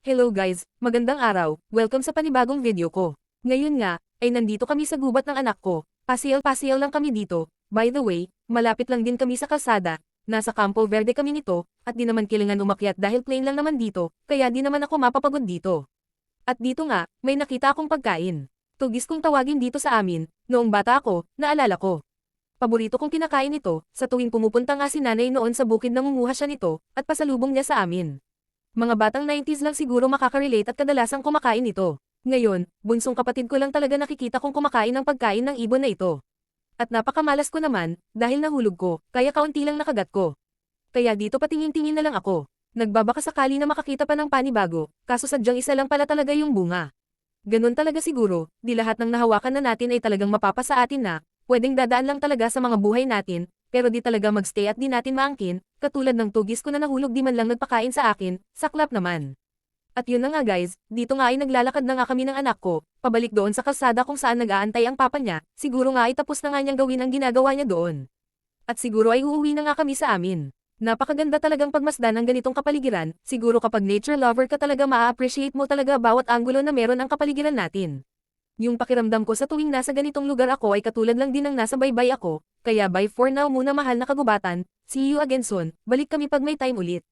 Hello guys, magandang araw, welcome sa panibagong video ko. Ngayon nga, ay nandito kami sa gubat ng anak ko, pasyal-pasyal lang kami dito, by the way, malapit lang din kami sa kalsada, nasa Campo Verde kami nito, at di naman kailangan umakyat dahil plain lang naman dito, kaya di naman ako mapapagod dito. At dito nga, may nakita akong pagkain. Tugis kong tawagin dito sa amin, noong bata ako, naalala ko. Paborito kong kinakain ito, sa tuwing pumupunta nga si nanay noon sa bukid nangunguha siya nito, at pasalubong niya sa amin. Mga batang 90s lang siguro makaka-relate at kadalasang kumakain ito. Ngayon, bunsong kapatid ko lang talaga nakikita kong kumakain ng pagkain ng ibon na ito. At napakamalas ko naman, dahil nahulog ko, kaya kaunti lang nakagat ko. Kaya dito patingin-tingin na lang ako. Nagbabaka sakali na makakita pa ng panibago, kaso sadyang isa lang pala talaga yung bunga. Ganon talaga siguro, di lahat ng nahawakan na natin ay talagang mapapa sa atin na, pwedeng dadaan lang talaga sa mga buhay natin, pero di talaga magstay at di natin maangkin, katulad ng tugis ko na nahulog di man lang nagpakain sa akin, saklap naman. At yun na nga guys, dito nga ay naglalakad na nga kami ng anak ko, pabalik doon sa kalsada kung saan nag-aantay ang papa niya, siguro nga ay tapos na nga niyang gawin ang ginagawa niya doon. At siguro ay uuwi na nga kami sa amin. Napakaganda talagang pagmasdan ng ganitong kapaligiran, siguro kapag nature lover ka talaga maa-appreciate mo talaga bawat anggulo na meron ang kapaligiran natin. Yung pakiramdam ko sa tuwing nasa ganitong lugar ako ay katulad lang din ng nasa baybay ako, kaya bye for now muna mahal na kagubatan, see you again soon, balik kami pag may time ulit.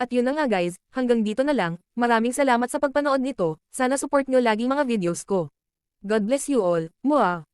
At yun na nga guys, hanggang dito na lang, maraming salamat sa pagpanood nito, sana support nyo laging mga videos ko. God bless you all, mua!